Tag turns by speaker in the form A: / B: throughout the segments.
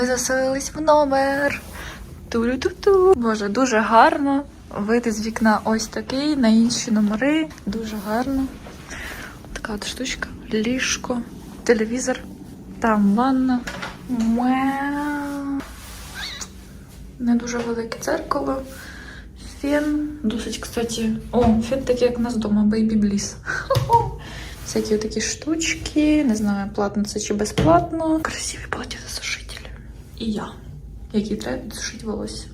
A: Ми заселились в номер. Ту-ту-ту. Боже, дуже гарно. Вийти з вікна ось такий, на інші номери. Дуже гарно. Така от штучка. Ліжко, телевізор, там ванна. Мяу. Не дуже велике дзеркало. Фен. Досить, кстати. О, фен такий, як у нас вдома, Baby Bliss. Всякі такі штучки. Не знаю, платно це чи безплатно. Красиві платьєвосушителі. І я, який треба підсушити волосся.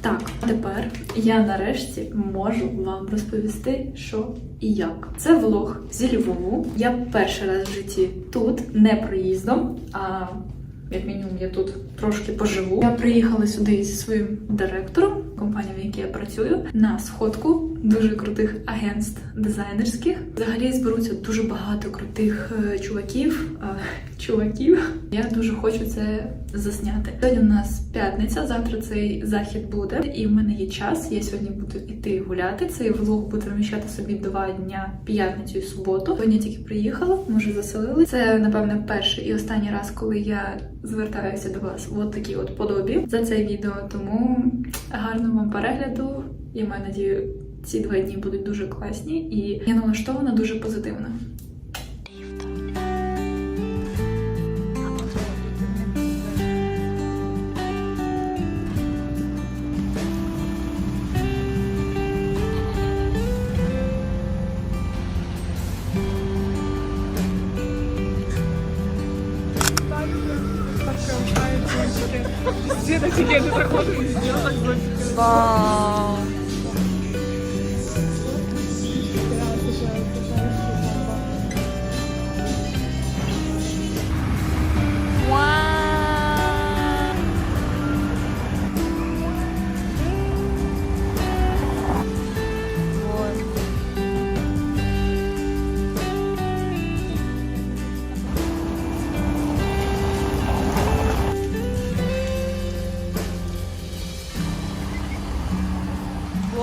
A: Так, тепер я нарешті можу вам розповісти, що і як. Це влог зі Львову. Я перший раз в житті тут, не проїздом, а як мінімум я тут трошки поживу. Я приїхала сюди зі своїм директором, компанії, в якій я працюю, на сходку дуже крутих агентств дизайнерських. Взагалі зберуться дуже багато крутих е, чуваків. е, чуваків. Я дуже хочу це засняти. Сьогодні у нас п'ятниця, завтра цей захід буде, і в мене є час. Я сьогодні буду йти гуляти. Цей влог буде вміщати собі два дня п'ятницю і суботу. Сьогодні тільки приїхала, ми вже заселили. Це напевне перший і останній раз, коли я звертаюся до вас в от такій от подобі за це відео. Тому гарного перегляду. Я маю надію, ці два дні будуть дуже класні, і я налаштована дуже позитивно. Вау! Вау!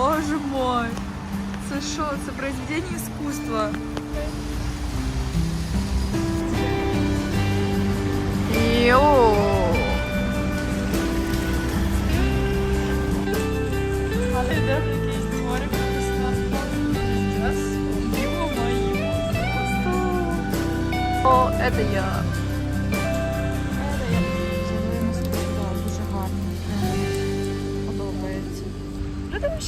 A: Боже мой! Це що? Це произведення іскусства. Йоу! Але де якийсь дворик О, это я.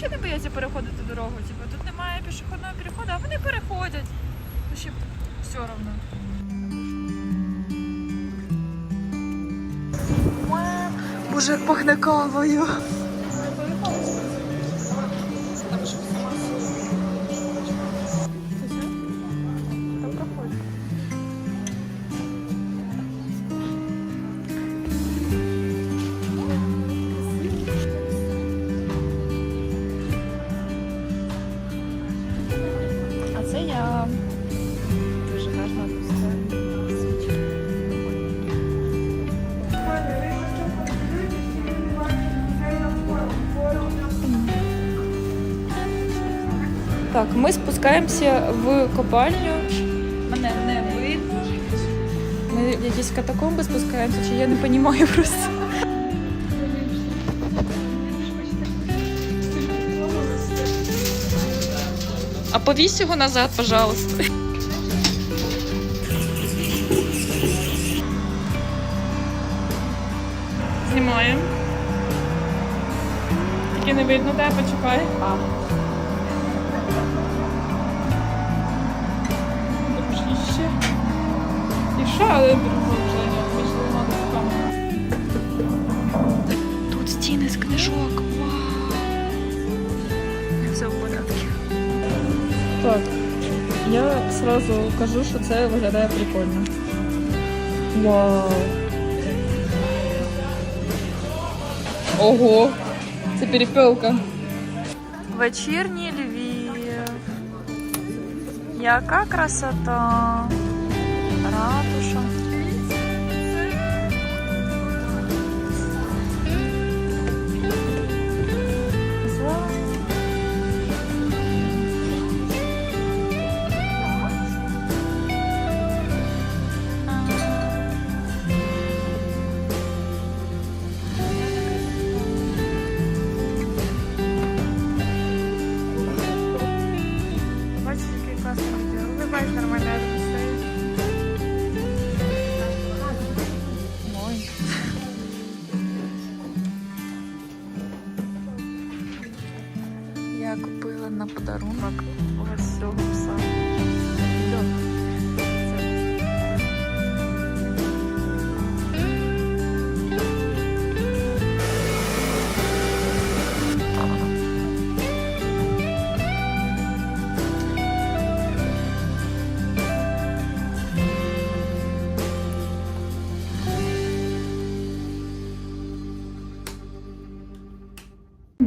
A: Взагалі не бояться переходити дорогу. Типу, тут немає пішохідного переходу, а вони переходять. Ну, ще все одно. Боже, як пахне кавою. Так, ми спускаємося в копальню. Мене не видно. Ми в якісь катакомби спускаємося, чи я не розумію просто. А повісь його назад, пожалуйста. Знімаємо. Тільки не видно, де почекай. На камеру. Тут стіни з книжок. Вау. Все в порядку. Так, я сразу кажу, що це виглядає прикольно. Вау. Ого, це перепелка. Вечірній Львів. Яка красота. Ратуша. Я подарунок. Ось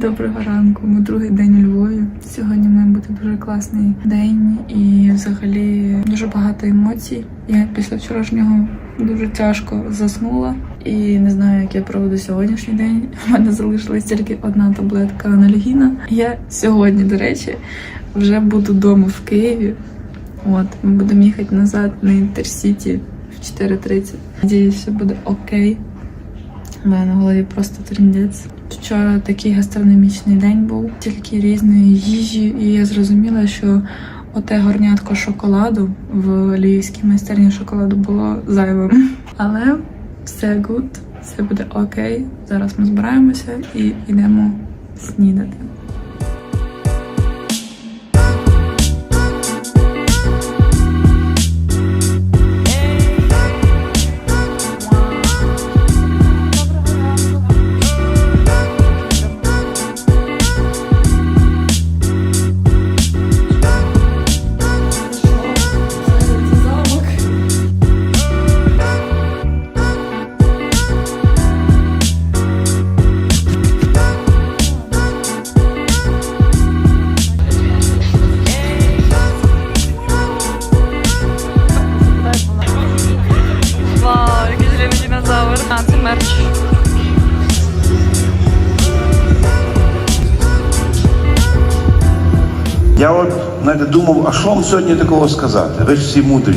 A: Доброго ранку. Ми другий день у Львові. Сьогодні має бути дуже класний день і взагалі дуже багато емоцій. Я після вчорашнього дуже тяжко заснула і не знаю, як я проведу сьогоднішній день. У мене залишилась тільки одна таблетка анальгіна. Я сьогодні, до речі, вже буду вдома в Києві. От ми будемо їхати назад на Інтерсіті в 4.30. Надіюсь, все буде окей. У мене на голові просто тріндець. Вчора такий гастрономічний день був, тільки різної їжі, і я зрозуміла, що оте горнятко шоколаду в львівській майстерні шоколаду було зайвим. Але все гуд, все буде окей. Зараз ми збираємося і йдемо снідати.
B: Знаєте, думав, а що вам сьогодні такого сказати? Ви ж всі мудрі.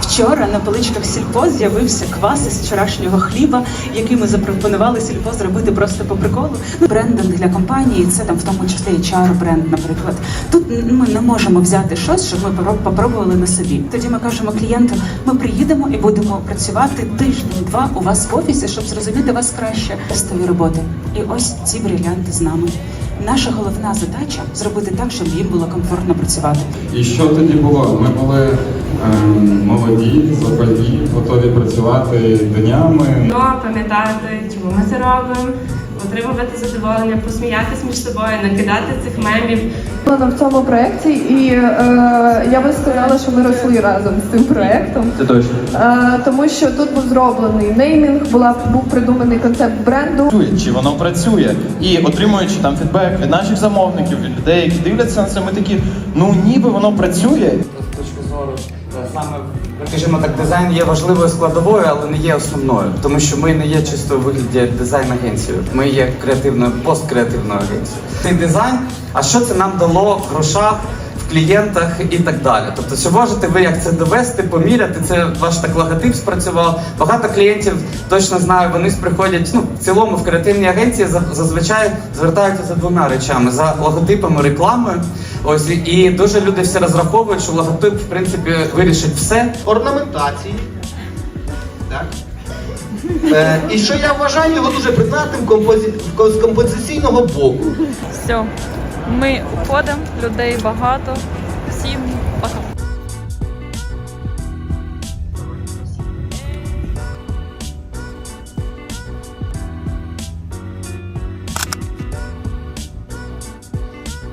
C: Вчора на поличках сільпо з'явився квас із вчорашнього хліба, який ми запропонували сільпо зробити просто по приколу. Ну, брендинг для компанії це там в тому числі HR бренд, наприклад. Тут ми не можемо взяти щось, щоб ми попро- попробували на собі. Тоді ми кажемо клієнту, ми приїдемо і будемо працювати тиждень-два у вас в офісі, щоб зрозуміти вас краще. Тестові роботи. І ось ці брилянти з нами. Наша головна задача зробити так, щоб їм було комфортно працювати.
D: І що тоді було? Ми були ем, молоді, запальні, готові працювати днями.
E: Пам'ятати, чому ми це робимо, отримувати задоволення, посміятися між собою, накидати цих мемів.
F: Була в цьому проєкті, і е, я би сказала, що ми росли разом з цим проєктом.
G: Це точно.
F: Е, тому що тут був зроблений неймінг, була був придуманий концепт бренду.
G: Чи воно працює. І отримуючи там фідбек від наших замовників, від людей, які дивляться на це, ми такі, ну ніби воно працює.
H: Скажімо так, дизайн є важливою складовою, але не є основною, тому що ми не є чисто у вигляді дизайн-агенцією. Ми є креативною посткреативною агенцією. Цей дизайн, а що це нам дало в грошах? В клієнтах і так далі. Тобто, чи можете ви як це довести, поміряти? Це ваш так логотип спрацював. Багато клієнтів точно знаю, вони приходять. Ну в цілому в креативній агенції зазвичай звертаються за двома речами: за логотипами, рекламою. Ось і- і дуже люди всі розраховують, що логотип в принципі вирішить все.
I: орнаментації. Так? Е, і що я вважаю його дуже придатним компози... з композиційного боку.
A: Все, ми ходимо, людей багато, всім